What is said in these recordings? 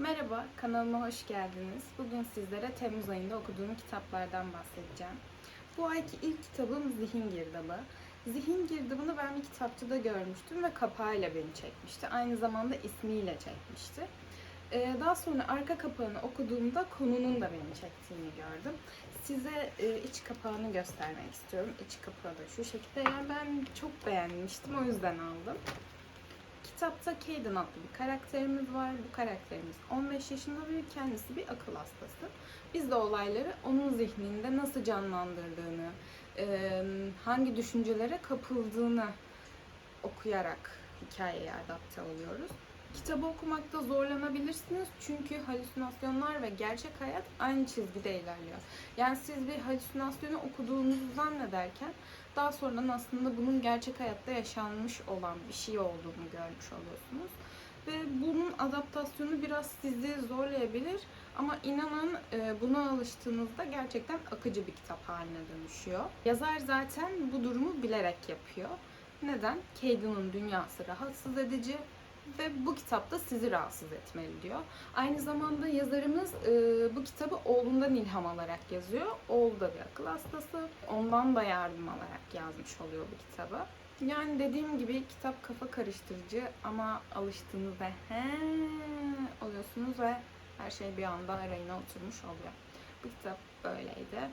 Merhaba, kanalıma hoş geldiniz. Bugün sizlere Temmuz ayında okuduğum kitaplardan bahsedeceğim. Bu ayki ilk kitabım Zihin Girdabı. Zihin Girdabı'nı ben bir kitapçıda görmüştüm ve kapağıyla beni çekmişti. Aynı zamanda ismiyle çekmişti. Ee, Daha sonra arka kapağını okuduğumda konunun da beni çektiğini gördüm. Size e, iç kapağını göstermek istiyorum. İç kapağı da şu şekilde. Yani ben çok beğenmiştim, o yüzden aldım. Kitapta Caden adlı bir karakterimiz var. Bu karakterimiz 15 yaşında ve kendisi bir akıl hastası. Biz de olayları onun zihninde nasıl canlandırdığını, hangi düşüncelere kapıldığını okuyarak hikayeye adapte oluyoruz. Kitabı okumakta zorlanabilirsiniz çünkü halüsinasyonlar ve gerçek hayat aynı çizgide ilerliyor. Yani siz bir halüsinasyonu okuduğunuzu zannederken daha sonradan aslında bunun gerçek hayatta yaşanmış olan bir şey olduğunu görmüş oluyorsunuz. Ve bunun adaptasyonu biraz sizi zorlayabilir ama inanın e, buna alıştığınızda gerçekten akıcı bir kitap haline dönüşüyor. Yazar zaten bu durumu bilerek yapıyor. Neden? Caden'ın dünyası rahatsız edici ve bu kitapta sizi rahatsız etmeli diyor. Aynı zamanda yazarımız e, bu kitabı oğlundan ilham alarak yazıyor. Oğlu da bir akıl hastası. Ondan da yardım alarak yazmış oluyor bu kitabı. Yani dediğim gibi kitap kafa karıştırıcı ama alıştığınızda he oluyorsunuz ve her şey bir anda rayına oturmuş oluyor. Bu kitap böyleydi.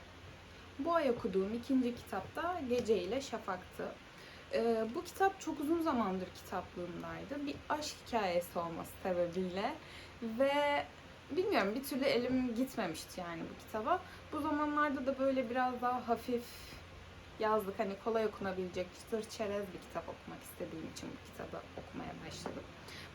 Bu ay okuduğum ikinci kitapta Gece ile Şafak'tı. Ee, bu kitap çok uzun zamandır kitaplığımdaydı. Bir aşk hikayesi olması sebebiyle ve bilmiyorum bir türlü elim gitmemişti yani bu kitaba. Bu zamanlarda da böyle biraz daha hafif yazlık hani kolay okunabilecek çıtır çerez bir kitap okumak istediğim için bu kitabı okumaya başladım.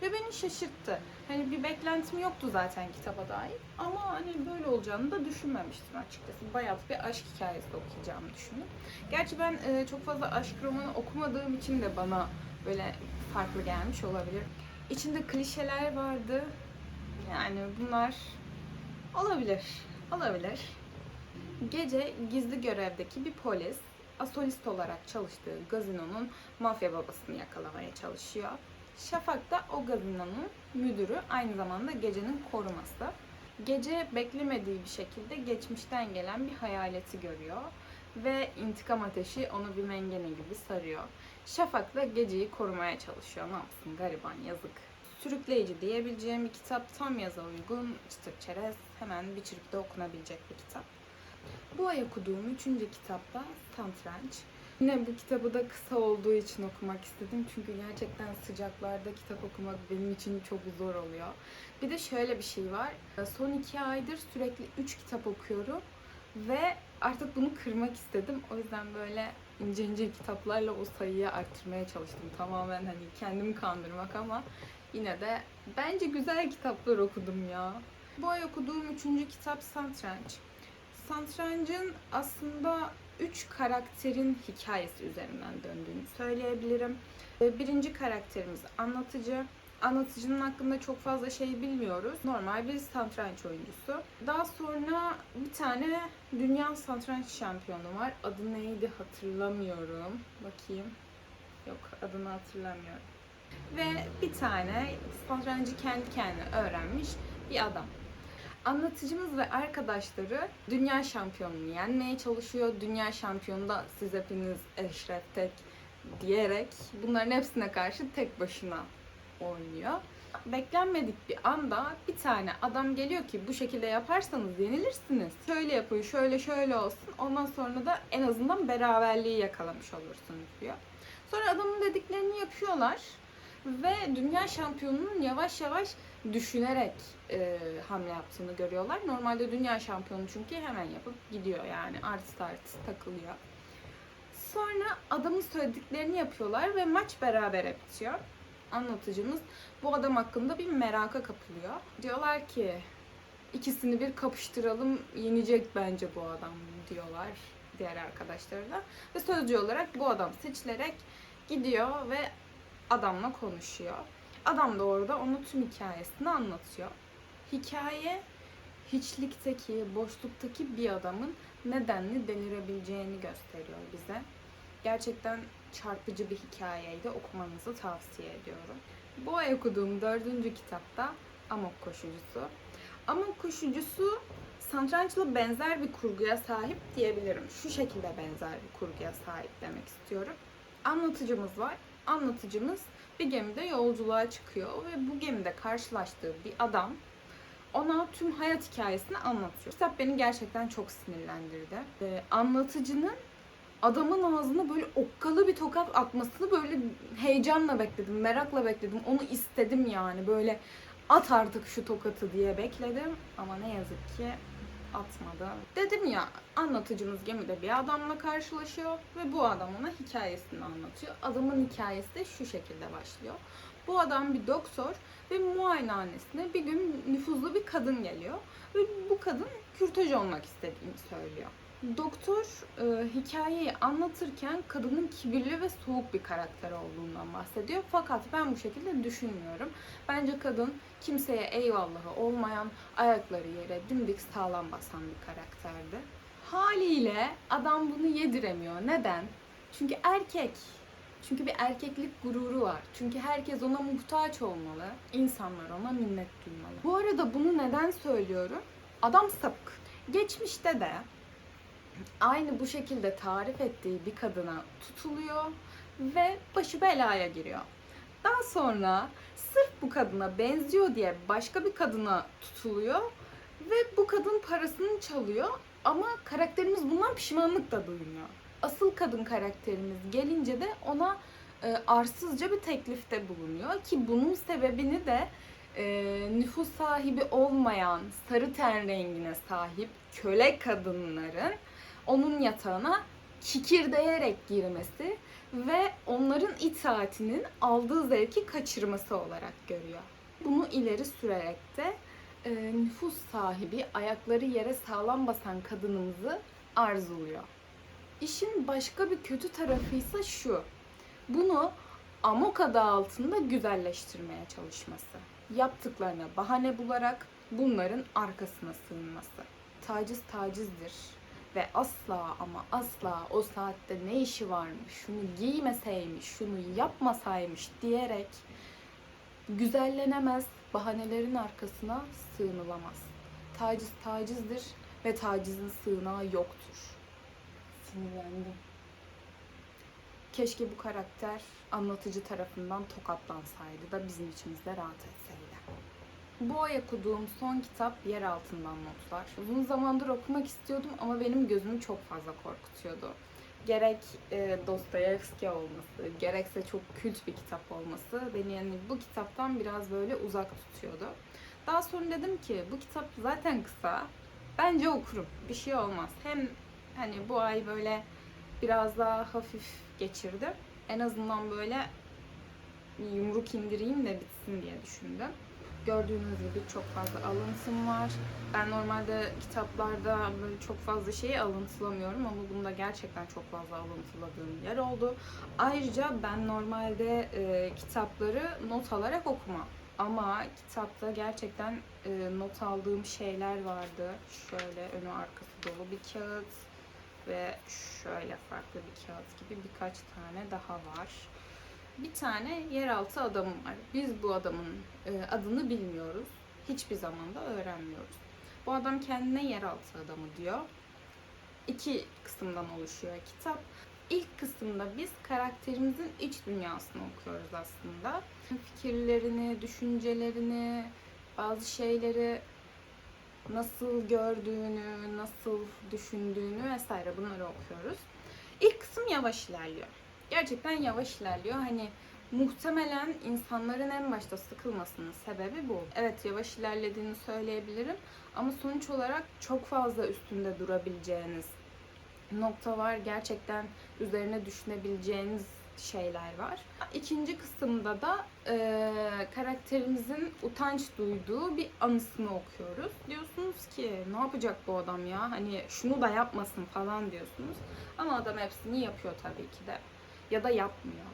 Ve beni şaşırttı. Hani bir beklentim yoktu zaten kitaba dair. Ama hani böyle olacağını da düşünmemiştim açıkçası. Bayağı bir aşk hikayesi okuyacağımı düşündüm. Gerçi ben e, çok fazla aşk romanı okumadığım için de bana böyle farklı gelmiş olabilir. İçinde klişeler vardı. Yani bunlar olabilir. Olabilir. Gece gizli görevdeki bir polis asolist olarak çalıştığı gazinonun mafya babasını yakalamaya çalışıyor. Şafak da o gazinonun müdürü, aynı zamanda gecenin koruması. Gece beklemediği bir şekilde geçmişten gelen bir hayaleti görüyor ve intikam ateşi onu bir mengene gibi sarıyor. Şafak da geceyi korumaya çalışıyor. Ne yapsın gariban yazık. Sürükleyici diyebileceğim bir kitap. Tam yaza uygun, çıtır çerez, hemen bir çırpıda okunabilecek bir kitap. Bu ay okuduğum üçüncü kitapta Satranç. Yine bu kitabı da kısa olduğu için okumak istedim. Çünkü gerçekten sıcaklarda kitap okumak benim için çok zor oluyor. Bir de şöyle bir şey var. Son iki aydır sürekli üç kitap okuyorum. Ve artık bunu kırmak istedim. O yüzden böyle ince ince kitaplarla o sayıyı arttırmaya çalıştım. Tamamen hani kendimi kandırmak ama yine de bence güzel kitaplar okudum ya. Bu ay okuduğum üçüncü kitap Satranç. Satrancın aslında üç karakterin hikayesi üzerinden döndüğünü söyleyebilirim. Ee, Birinci karakterimiz anlatıcı. Anlatıcının hakkında çok fazla şey bilmiyoruz. Normal bir satranç oyuncusu. Daha sonra bir tane dünya satranç şampiyonu var. Adı neydi hatırlamıyorum. Bakayım. Yok adını hatırlamıyorum. Ve bir tane satrancı kendi kendine öğrenmiş bir adam. Anlatıcımız ve arkadaşları dünya şampiyonunu yenmeye çalışıyor. Dünya şampiyonu da siz hepiniz Eşref Tek diyerek bunların hepsine karşı tek başına oynuyor. Beklenmedik bir anda bir tane adam geliyor ki bu şekilde yaparsanız yenilirsiniz. Şöyle yapın, şöyle şöyle olsun. Ondan sonra da en azından beraberliği yakalamış olursunuz diyor. Sonra adamın dediklerini yapıyorlar ve dünya şampiyonunun yavaş yavaş düşünerek e, hamle yaptığını görüyorlar. Normalde dünya şampiyonu çünkü hemen yapıp gidiyor yani artist artist takılıyor. Sonra adamın söylediklerini yapıyorlar ve maç berabere bitiyor. Anlatıcımız bu adam hakkında bir meraka kapılıyor. Diyorlar ki ikisini bir kapıştıralım yenecek bence bu adam diyorlar diğer arkadaşlarına. Ve sözcü olarak bu adam seçilerek gidiyor ve adamla konuşuyor. Adam da orada ona tüm hikayesini anlatıyor. Hikaye hiçlikteki, boşluktaki bir adamın nedenli delirebileceğini gösteriyor bize. Gerçekten çarpıcı bir hikayeydi. Okumanızı tavsiye ediyorum. Bu ay okuduğum dördüncü kitapta Amok koşucusu. Amok koşucusu satrançla benzer bir kurguya sahip diyebilirim. Şu şekilde benzer bir kurguya sahip demek istiyorum. Anlatıcımız var. Anlatıcımız bir gemide yolculuğa çıkıyor ve bu gemide karşılaştığı bir adam ona tüm hayat hikayesini anlatıyor. Kitap beni gerçekten çok sinirlendirdi. Ee, anlatıcının adamın ağzına böyle okkalı bir tokat atmasını böyle heyecanla bekledim, merakla bekledim. Onu istedim yani böyle at artık şu tokatı diye bekledim ama ne yazık ki atmadı. Dedim ya anlatıcımız gemide bir adamla karşılaşıyor ve bu adam ona hikayesini anlatıyor. Adamın hikayesi de şu şekilde başlıyor. Bu adam bir doktor ve muayenehanesine bir gün nüfuzlu bir kadın geliyor ve bu kadın kürtaj olmak istediğini söylüyor. Doktor e, hikayeyi anlatırken kadının kibirli ve soğuk bir karakter olduğundan bahsediyor. Fakat ben bu şekilde düşünmüyorum. Bence kadın kimseye eyvallahı olmayan, ayakları yere dimdik sağlam basan bir karakterdi. Haliyle adam bunu yediremiyor. Neden? Çünkü erkek. Çünkü bir erkeklik gururu var. Çünkü herkes ona muhtaç olmalı. İnsanlar ona minnet duymalı. Bu arada bunu neden söylüyorum? Adam sapık. Geçmişte de aynı bu şekilde tarif ettiği bir kadına tutuluyor ve başı belaya giriyor. Daha sonra sırf bu kadına benziyor diye başka bir kadına tutuluyor ve bu kadın parasını çalıyor ama karakterimiz bundan pişmanlık da duymuyor. Asıl kadın karakterimiz gelince de ona e, arsızca bir teklifte bulunuyor ki bunun sebebini de e, nüfus sahibi olmayan sarı ten rengine sahip köle kadınların onun yatağına kikirdeyerek girmesi ve onların itaatinin aldığı zevki kaçırması olarak görüyor. Bunu ileri sürerek de e, nüfus sahibi ayakları yere sağlam basan kadınımızı arzuluyor. İşin başka bir kötü tarafı ise şu. Bunu amok adı altında güzelleştirmeye çalışması. Yaptıklarına bahane bularak bunların arkasına sığınması. Taciz tacizdir ve asla ama asla o saatte ne işi varmış, şunu giymeseymiş, şunu yapmasaymış diyerek güzellenemez, bahanelerin arkasına sığınılamaz. Taciz tacizdir ve tacizin sığınağı yoktur. Sinirlendim. Keşke bu karakter anlatıcı tarafından tokatlansaydı da bizim içimizde rahat etseydi. Bu ay okuduğum son kitap Yer Altından Notlar. Uzun zamandır okumak istiyordum ama benim gözümü çok fazla korkutuyordu. Gerek e, Dostoyevski olması, gerekse çok kült bir kitap olması beni yani bu kitaptan biraz böyle uzak tutuyordu. Daha sonra dedim ki bu kitap zaten kısa. Bence okurum. Bir şey olmaz. Hem hani bu ay böyle biraz daha hafif geçirdim. En azından böyle yumruk indireyim de bitsin diye düşündüm. Gördüğünüz gibi çok fazla alıntım var. Ben normalde kitaplarda böyle çok fazla şeyi alıntılamıyorum ama bunda gerçekten çok fazla alıntıladığım yer oldu. Ayrıca ben normalde e, kitapları not alarak okumam. Ama kitapta gerçekten e, not aldığım şeyler vardı. Şöyle önü arkası dolu bir kağıt ve şöyle farklı bir kağıt gibi birkaç tane daha var bir tane yeraltı adamım var. Biz bu adamın e, adını bilmiyoruz. Hiçbir zaman da öğrenmiyoruz. Bu adam kendine yeraltı adamı diyor. İki kısımdan oluşuyor kitap. İlk kısımda biz karakterimizin iç dünyasını okuyoruz aslında. Fikirlerini, düşüncelerini, bazı şeyleri nasıl gördüğünü, nasıl düşündüğünü vesaire bunları okuyoruz. İlk kısım yavaş ilerliyor gerçekten yavaş ilerliyor. Hani muhtemelen insanların en başta sıkılmasının sebebi bu. Evet yavaş ilerlediğini söyleyebilirim ama sonuç olarak çok fazla üstünde durabileceğiniz nokta var. Gerçekten üzerine düşünebileceğiniz şeyler var. İkinci kısımda da e, karakterimizin utanç duyduğu bir anısını okuyoruz. Diyorsunuz ki ne yapacak bu adam ya? Hani şunu da yapmasın falan diyorsunuz. Ama adam hepsini yapıyor tabii ki de ya da yapmıyor.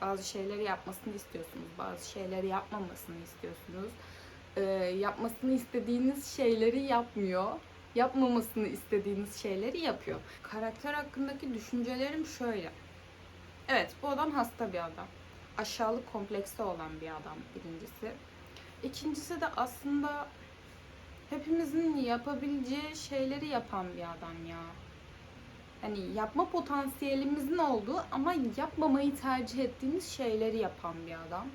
Bazı şeyleri yapmasını istiyorsunuz, bazı şeyleri yapmamasını istiyorsunuz. Ee, yapmasını istediğiniz şeyleri yapmıyor. Yapmamasını istediğiniz şeyleri yapıyor. Karakter hakkındaki düşüncelerim şöyle. Evet, bu adam hasta bir adam. Aşağılık kompleksi olan bir adam birincisi. İkincisi de aslında hepimizin yapabileceği şeyleri yapan bir adam ya. Hani yapma potansiyelimizin olduğu ama yapmamayı tercih ettiğimiz şeyleri yapan bir adam.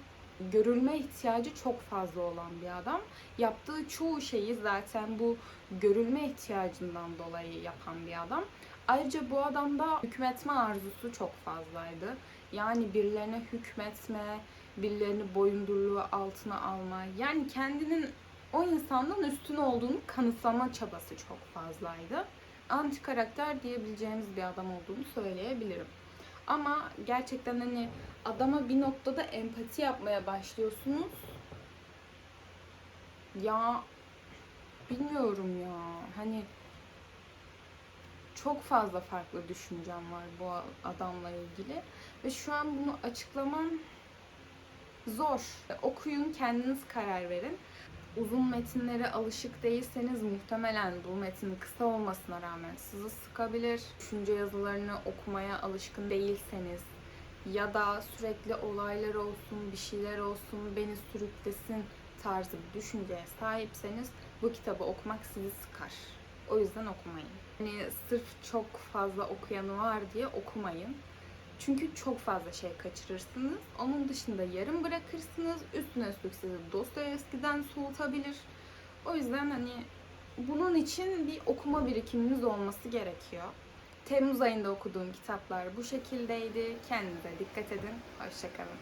Görülme ihtiyacı çok fazla olan bir adam. Yaptığı çoğu şeyi zaten bu görülme ihtiyacından dolayı yapan bir adam. Ayrıca bu adamda hükmetme arzusu çok fazlaydı. Yani birilerine hükmetme, birilerini boyundurluğu altına alma. Yani kendinin o insandan üstün olduğunu kanıtlama çabası çok fazlaydı. Anti karakter diyebileceğimiz bir adam olduğunu söyleyebilirim. Ama gerçekten hani adama bir noktada empati yapmaya başlıyorsunuz. Ya bilmiyorum ya. Hani çok fazla farklı düşüncem var bu adamla ilgili ve şu an bunu açıklamam zor. Okuyun, kendiniz karar verin. Uzun metinlere alışık değilseniz muhtemelen bu metin kısa olmasına rağmen sizi sıkabilir. Düşünce yazılarını okumaya alışkın değilseniz ya da sürekli olaylar olsun, bir şeyler olsun, beni sürüklesin tarzı bir düşünceye sahipseniz bu kitabı okumak sizi sıkar. O yüzden okumayın. Hani sırf çok fazla okuyanı var diye okumayın. Çünkü çok fazla şey kaçırırsınız. Onun dışında yarım bırakırsınız. Üstüne üstlük sizi Dostoyevski'den soğutabilir. O yüzden hani bunun için bir okuma birikiminiz olması gerekiyor. Temmuz ayında okuduğum kitaplar bu şekildeydi. Kendinize dikkat edin. Hoşçakalın.